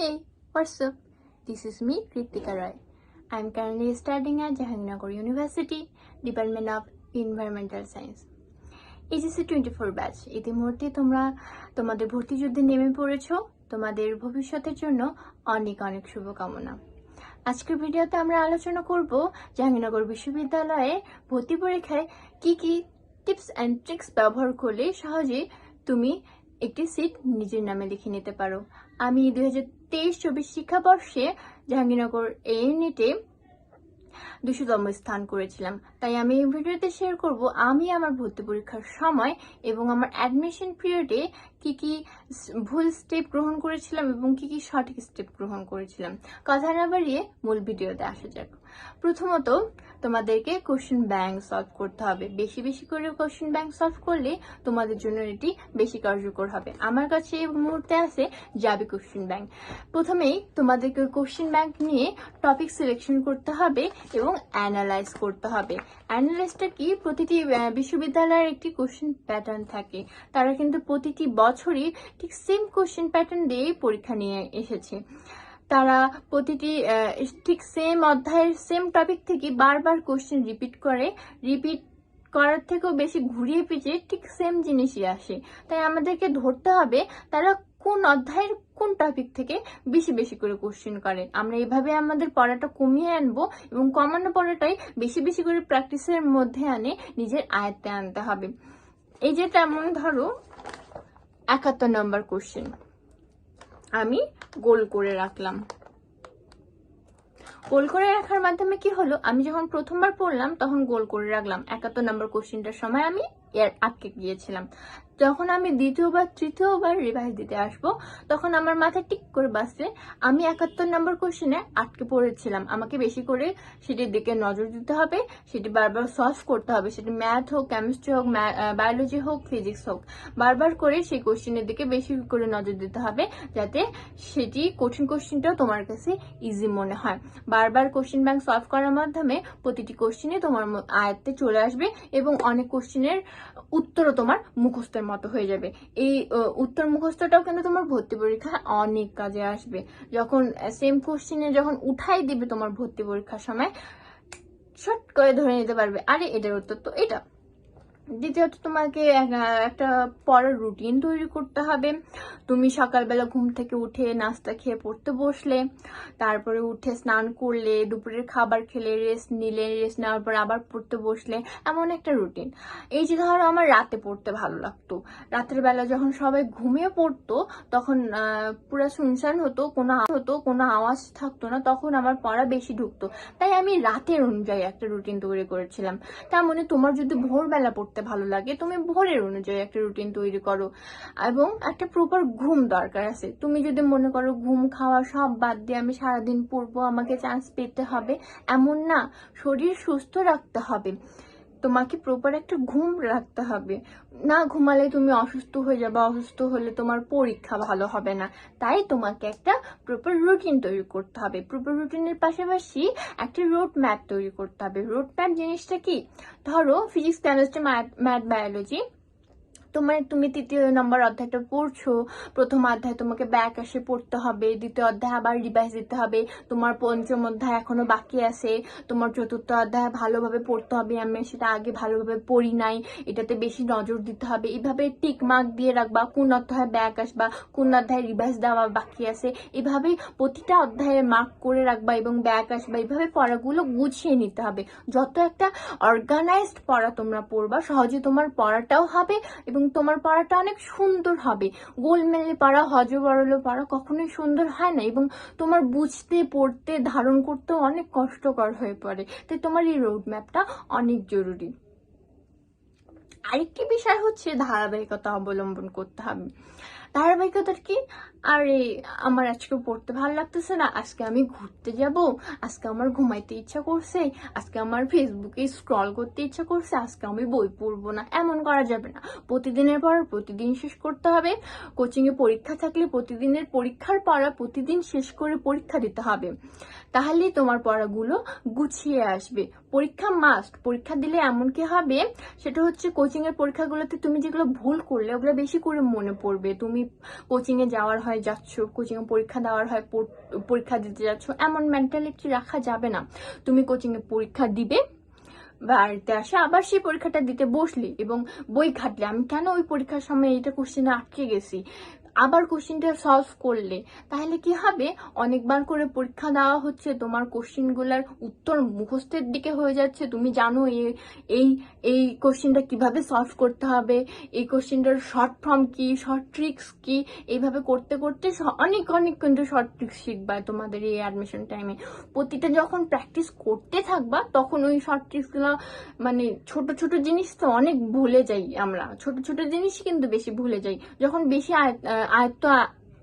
Hey, what's up? This is me, Kritika Roy. I'm currently studying at Jahangirnagar University, Department of Environmental Science. HSC twenty four batch ইতিমধ্যে তোমরা তোমাদের ভর্তি যুদ্ধে নেমে পড়েছো তোমাদের ভবিষ্যতের জন্য অনেক অনেক শুভকামনা আজকের ভিডিওতে আমরা আলোচনা করব জাহাঙ্গীরনগর বিশ্ববিদ্যালয়ে ভর্তি পরীক্ষায় কি কি টিপস অ্যান্ড ট্রিক্স ব্যবহার করলে সহজে তুমি একটি সিট নিজের নামে লিখে নিতে পারো। আমি দুই হাজার তেইশ চব্বিশ শিক্ষাবর্ষে জাহাঙ্গীরনগর ইউনিটে দুশোতম স্থান করেছিলাম। তাই আমি এই ভিডিওতে শেয়ার করব, আমি আমার ভর্তি পরীক্ষার সময় এবং আমার অ্যাডমিশন পিরিয়ডে কি কি ভুল স্টেপ গ্রহণ করেছিলাম এবং কি কি সঠিক স্টেপ গ্রহণ করেছিলাম। কথা না বাড়িয়ে মূল ভিডিওতে আসা যাক। প্রথমত তোমাদেরকে কোশ্চেন ব্যাংক সলভ করতে হবে। বেশি বেশি করে কোশ্চেন ব্যাংক সলভ করলে তোমাদের জন্য এটি বেশি কার্যকর হবে। আমার কাছে এই মুহূর্তে আছে যাবে কোশ্চেন ব্যাংক প্রথমেই তোমাদেরকে কোশ্চেন ব্যাংক নিয়ে টপিক সিলেকশন করতে হবে এবং অ্যানালাইজ করতে হবে। অ্যানালাইজটা কি? প্রতিটি বিশ্ববিদ্যালয়ের একটি কোশ্চেন প্যাটার্ন থাকে। তারা কিন্তু প্রতিটি বছরই ঠিক সেম কোশ্চেন প্যাটার্ন দিয়েই পরীক্ষা নিয়ে এসেছে। তারা প্রতিটি ঠিক সেম অধ্যায়ের সেম টপিক থেকে বারবার কোশ্চেন রিপিট করে। রিপিট করার থেকেও বেশি ঘুরিয়ে পিছিয়ে ঠিক সেম জিনিসই আসে। তাই আমাদেরকে ধরতে হবে তারা কোন অধ্যায়ের কোন টপিক থেকে বেশি বেশি করে কোশ্চেন করে। আমরা এইভাবে আমাদের পড়াটা কমিয়ে আনব এবং কমানো পড়াটাই বেশি বেশি করে প্র্যাকটিসের মধ্যে আনে নিজের আয়ত্তে আনতে হবে। এই যে তেমন ধরো একাত্তর নম্বর কোশ্চেন আমি গোল করে রাখলাম। গোল করে রাখার মাধ্যমে কি হলো? আমি যখন প্রথমবার পড়লাম, তখন গোল করে রাখলাম। একাত্তর নম্বর কোশ্চেনটার সময় আমি আটকে গিয়েছিলাম। যখন আমি দ্বিতীয়বার তৃতীয়বার রিভাইজ দিতে আসব, তখন আমার মাথায় টিক করে বাসছে আমি একাত্তর নম্বর কোশ্চেনে আটকে পড়েছিলাম। আমাকে বেশি করে সেটির দিকে নজর দিতে হবে, সেটি বারবার সলভ করতে হবে। সেটি ম্যাথ হোক কেমিস্ট্রি হোক বায়োলজি হোক ফিজিক্স হোক, বারবার করে সেই কোশ্চেনের দিকে বেশি করে নজর দিতে হবে, যাতে সেটি কঠিন কোশ্চেনটাও তোমার কাছে ইজি মনে হয়। বারবার কোশ্চেন ব্যাংক সলভ করার মাধ্যমে প্রতিটি কোশ্চেনে তোমার আয়ত্তে চলে আসবে এবং অনেক কোশ্চেনের উত্তরও তোমার মুখস্থের মতো হয়ে যাবে। এই উত্তর মুখস্থটাও কিন্তু তোমার ভর্তি পরীক্ষা অনেক কাজে আসবে। যখন সেম কোশ্চিনে যখন উঠাই দিবে তোমার ভর্তি পরীক্ষার সময় শর্ট করে ধরে নিতে পারবে। আরে, এটার উত্তর তো এটা। দ্বিতীয়ত তোমাকে একটা পড়ার রুটিন তৈরি করতে হবে। তুমি সকালবেলা ঘুম থেকে উঠে নাস্তা খেয়ে পড়তে বসলে, তারপরে উঠে স্নান করলে, দুপুরের খাবার খেলে রেস্ট নিলে রেস্ট নেওয়ার পর আবার পড়তে বসলে, এমন একটা রুটিন এই যে ধরো আমার রাতে পড়তে ভালো লাগতো। রাতের বেলা যখন সবাই ঘুমিয়ে পড়তো, তখন পুরো শুনশান হতো, কোনো হতো, কোনো আওয়াজ থাকতো না, তখন আমার পড়া বেশি ঢুকতো। তাই আমি রাতের অনুযায়ী একটা রুটিন তৈরি করেছিলাম। তার মানে তোমার যদি ভোরবেলা পড়তে ভালো লাগে, তুমি ভোরের অনুযায়ী একটা রুটিন তৈরি করো। এবং একটা প্রপার ঘুম দরকার আছে। তুমি যদি মনে করো ঘুম খাওয়া সব বাদ দিয়ে আমি সারাদিন পড়ব, আমাকে চান্স পেতে হবে, এমন না, শরীর সুস্থ রাখতে হবে। তোমাকে প্রপার একটা ঘুম রাখতে হবে। না ঘুমালে তুমি অসুস্থ হয়ে যাবে, অসুস্থ হলে তোমার পরীক্ষা ভালো হবে না। তাই তোমাকে একটা প্রপার রুটিন তৈরি করতে হবে। প্রপার রুটিনের পাশাপাশি একটা রোড ম্যাপ তৈরি করতে হবে। রোড ম্যাপ জিনিসটা কি? ধরো ফিজিক্স কেমিস্ট্রি ম্যাথ বায়োলজি তোমার তুমি তৃতীয় নম্বর অধ্যায়টা পড়ছো, প্রথম অধ্যায় তোমাকে ব্যাক আসে পড়তে হবে, দ্বিতীয় অধ্যায় আবার রিভাইজ দিতে হবে, তোমার পঞ্চম অধ্যায় এখনও বাকি আছে, তোমার চতুর্থ অধ্যায় ভালোভাবে পড়তে হবে, আমি সেটা আগে ভালোভাবে পড়ি নাই, এটাতে বেশি নজর দিতে হবে এইভাবে টিক মার্ক দিয়ে রাখবা, কোন অধ্যায় ব্যাক আসবা, কোন অধ্যায় রিভাইজ দেওয়া বাকি আছে, এভাবে প্রতিটা অধ্যায়ে মার্ক করে রাখবা এবং ব্যাক আসবা এইভাবে পড়াগুলো গুছিয়ে নিতে হবে, যত একটা অর্গানাইজড পড়া তোমরা পড়বা, সহজে তোমার পড়াটাও হবে এবং তোমার পাড়াটা অনেক সুন্দর হবে। গোলমেলে পাড়া, হজবরল পাড়া কখনোই সুন্দর হয় না এবং তোমার বুঝতে, পড়তে, ধারণ করতে অনেক কষ্টকর হয়ে পড়ে। তাই তোমার এই রোড ম্যাপটা অনেক জরুরি। আরেকটি বিষয় হচ্ছে ধারাবাহিকতা অবলম্বন করতে হবে। ধারাবাহিকতার কি? আরে, আমার আজকে পড়তে ভালো লাগতেছে না, আজকে আমি ঘুরতে যাব, আজকে আমার ঘুমাইতে ইচ্ছা করছে, আজকে আমার ফেসবুকে স্ক্রল করতে ইচ্ছা করছে, আজকে আমি বই পড়ব না, এমন করা যাবে না। প্রতিদিনের পর প্রতিদিন শেষ করতে হবে কোচিং এ পরীক্ষা থাকলে প্রতিদিনের পরীক্ষার পড়া প্রতিদিন শেষ করে পরীক্ষা দিতে হবে। তাহলেই তোমার পড়াগুলো গুছিয়ে আসবে। পরীক্ষা মাস্ট পরীক্ষা দিলে এমন কি হবে? সেটা হচ্ছে কোচিং এর পরীক্ষাগুলোতে তুমি যেগুলো ভুল করলে, ওগুলো বেশি করে মনে পড়বে। তুমি কোচিং এ যাওয়ার হয়, যাচ্ছ কোচিং এ পরীক্ষা দেওয়ার হয় পরীক্ষা দিতে যাচ্ছ, এমন মেন্টালিটি রাখা যাবে না। তুমি কোচিং এ পরীক্ষা দিবে, বাড়িতে আসে, আবার সেই পরীক্ষাটা দিতে বসলি এবং বই ঘাটলে। আমি কেন ওই পরীক্ষার সময় এইটা কোশ্চেনে আটকে গেছি? আবার কোশ্চেনটা সলভ করলে, তাহলে কি হবে? অনেকবার করে পরীক্ষা দেওয়া হচ্ছে, তোমার কোশ্চেনগুলোর উত্তর মুখস্থের দিকে হয়ে যাচ্ছে। তুমি জানো এই এই কোশ্চেনটা কীভাবে সলভ করতে হবে? এই কোশ্চেনটার শর্ট ফর্ম কি শর্ট ট্রিক্স কি? এইভাবে করতে করতে অনেক অনেক কিন্তু শর্ট ট্রিক্স শিখবা তোমাদের এই অ্যাডমিশন টাইমে প্রতিটা যখন প্র্যাকটিস করতে থাকবা, তখন ওই শর্ট ট্রিক্সগুলো মানে ছোট ছোট জিনিস তো অনেক ভুলে যাই আমরা। ছোট ছোট জিনিস কিন্তু বেশি ভুলে যাই। যখন বেশি আয়ত্ত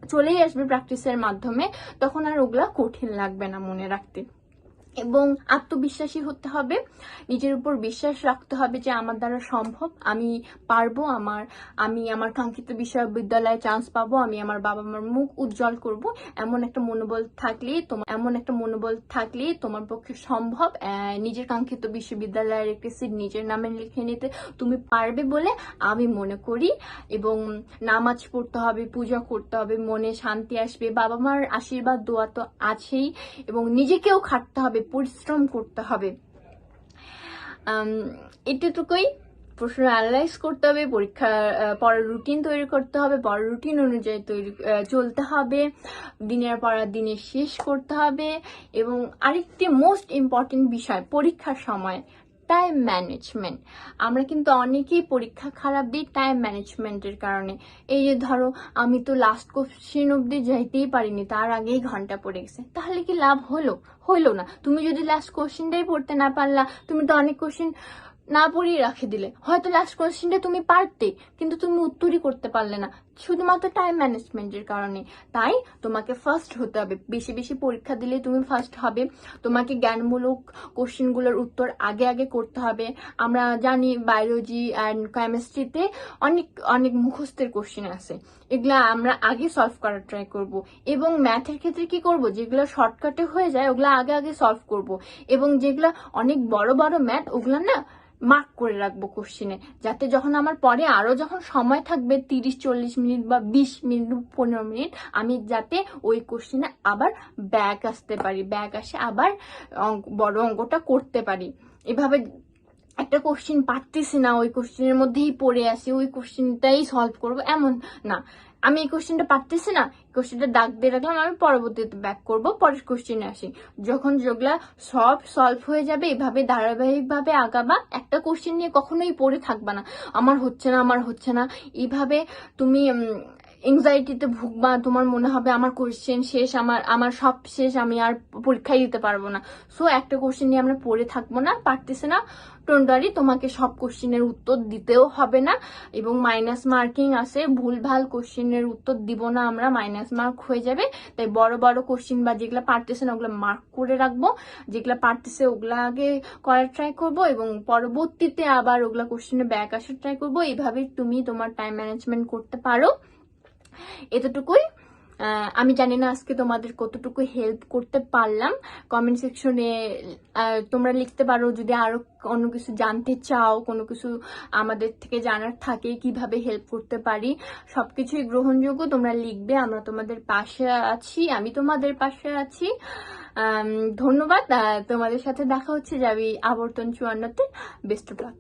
চলেই আসবে প্র্যাকটিসের মাধ্যমে তখন আর ওগুলা কঠিন লাগবে না মনে রাখতে। এবং আত্মবিশ্বাসী হতে হবে। নিজের উপর বিশ্বাস রাখতে হবে যে আমার দ্বারা সম্ভব। আমি পারব আমার, আমি আমার কাঙ্ক্ষিত বিশ্ববিদ্যালয়ে চান্স পাবো, আমি আমার বাবা মার মুখ উজ্জ্বল করব। এমন একটা মনোবল থাকলে তোমার এমন একটা মনোবল থাকলে তোমার পক্ষে সম্ভব। নিজের কাঙ্ক্ষিত বিশ্ববিদ্যালয়ের একটি সিট নিজের নামে লিখে নিতে তুমি পারবে বলে আমি মনে করি। এবং নামাজ পড়তে হবে, পূজা করতে হবে, মনে শান্তি আসবে। বাবা মার আশীর্বাদ, দোয়া তো আছেই। এবং নিজেকেও খাটতে হবে পরিশ্রম করতে হবে। এটুকুই প্রশ্ন অ্যানালাইজ করতে হবে পরীক্ষা পড়ার রুটিন তৈরি করতে হবে, পড়ার রুটিন অনুযায়ী তৈরি চলতে হবে, দিনের পড়ার দিনে শেষ করতে হবে এবং আরেকটি মোস্ট ইম্পর্টেন্ট বিষয়, পরীক্ষার সময়। টাইম ম্যানেজমেন্ট আমরা কিন্তু অনেকেই পরীক্ষা খারাপ দিই টাইম ম্যানেজমেন্টের কারণে। এই যে ধরো, আমি তো লাস্ট কোশ্চেন অব্দি যাইতেই পারিনি, তার আগেই ঘণ্টা পড়ে গেছে। তাহলে কি লাভ হলো? হইল না। তুমি যদি লাস্ট কোশ্চেনটাই পড়তে না পারলা, তুমি তো অনেক কোশ্চেন না পড়িয়ে রাখে দিলে। হয়তো লাস্ট কোশ্চেনটা তুমি পারতে, কিন্তু তুমি উত্তরই করতে পারলে না। শুধুমাত্র টাইম ম্যানেজমেন্টের কারণে। তাই তোমাকে ফার্স্ট হতে হবে। বেশি বেশি পরীক্ষা দিলে তুমি ফার্স্ট হবে। তোমাকে জ্ঞানমূলক কোশ্চেনগুলোর উত্তর আগে আগে করতে হবে। আমরা জানি বায়োলজি অ্যান্ড কেমিস্ট্রিতে অনেক অনেক মুখস্থের কোশ্চেন আছে। এগুলা আমরা আগে সলভ করার ট্রাই করব। এবং ম্যাথের ক্ষেত্রে কি করব? যেগুলো শর্টকাটে হয়ে যায়, ওগুলো আগে আগে সলভ করব। এবং যেগুলো অনেক বড় বড় ম্যাথ ওগুলো না মার্ক করে রাখব কোশ্চেনে যাতে যখন আমার পরে আরও যখন সময় থাকবে তিরিশ, চল্লিশ মিনিট বা বিশ মিনিট, পনেরো মিনিট, আমি যাতে ওই কোশ্চেনে আবার ব্যাক আসতে পারি ব্যাক আসে আবার বড় অঙ্কটা করতে পারি। এভাবে একটা কোশ্চেন পারতেছি না, ওই কোশ্চেনের মধ্যেই পড়ে আসি ওই কোশ্চেনটাই সলভ করব, এমন না। আমি এই কোশ্চেনটা পারতেছি না কোশ্চেনটা দাগ দিয়ে রাখলাম, আমি পরবর্তীতে ব্যাক করব, পরের কোশ্চেনে আসি। যখন যেগুলা সব সলভ হয়ে যাবে, এভাবে ধারাবাহিকভাবে আগাবা, একটা কোশ্চেন নিয়ে কখনোই পড়ে থাকবা না। আমার হচ্ছে না, আমার হচ্ছে না। এইভাবে তুমি এংজাইটিতে ভুগবা, তোমার মনে হবে আমার কোশ্চেন শেষ, আমার আমার সব শেষ, আমি আর পরীক্ষায় দিতে পারব না। সো একটা কোশ্চেন নিয়ে আমরা পড়ে থাকব না, পারতেছে না। টোন্ডারি তোমাকে সব কোশ্চেনের উত্তর দিতেও হবে না। এবং মাইনাস মার্কিং আছে, ভুলভাল কোশ্চেনের উত্তর দিব না আমরা মাইনাস মার্ক হয়ে যাবে। তাই বড় বড় কোশ্চেন বা যেগুলো পারতেছে না, ওগুলো মার্ক করে রাখব। যেগুলো পারতেছে, ওগুলো আগে করার ট্রাই করব এবং পরবর্তীতে আবার ওগুলা কোশ্চেনে ব্যাক আসার ট্রাই করব। এইভাবে তুমি তোমার টাইম ম্যানেজমেন্ট করতে পারো। এতটুকুই। আমি জানি না আজকে তোমাদের কতটুকু হেল্প করতে পারলাম। কমেন্ট সেকশনে তোমরা লিখতে পারো যদি আরও অন্য কিছু জানতে চাও, কোনো কিছু আমাদের থেকে জানার থাকে কীভাবে হেল্প করতে পারি। সবকিছুই গ্রহণযোগ্য তোমরা লিখবে, আমরা তোমাদের পাশে আছি, আমি তোমাদের পাশে আছি। ধন্যবাদ। তোমাদের সাথে দেখা হচ্ছে যাবি আবর্তন চুয়ান্নতে। Best of luck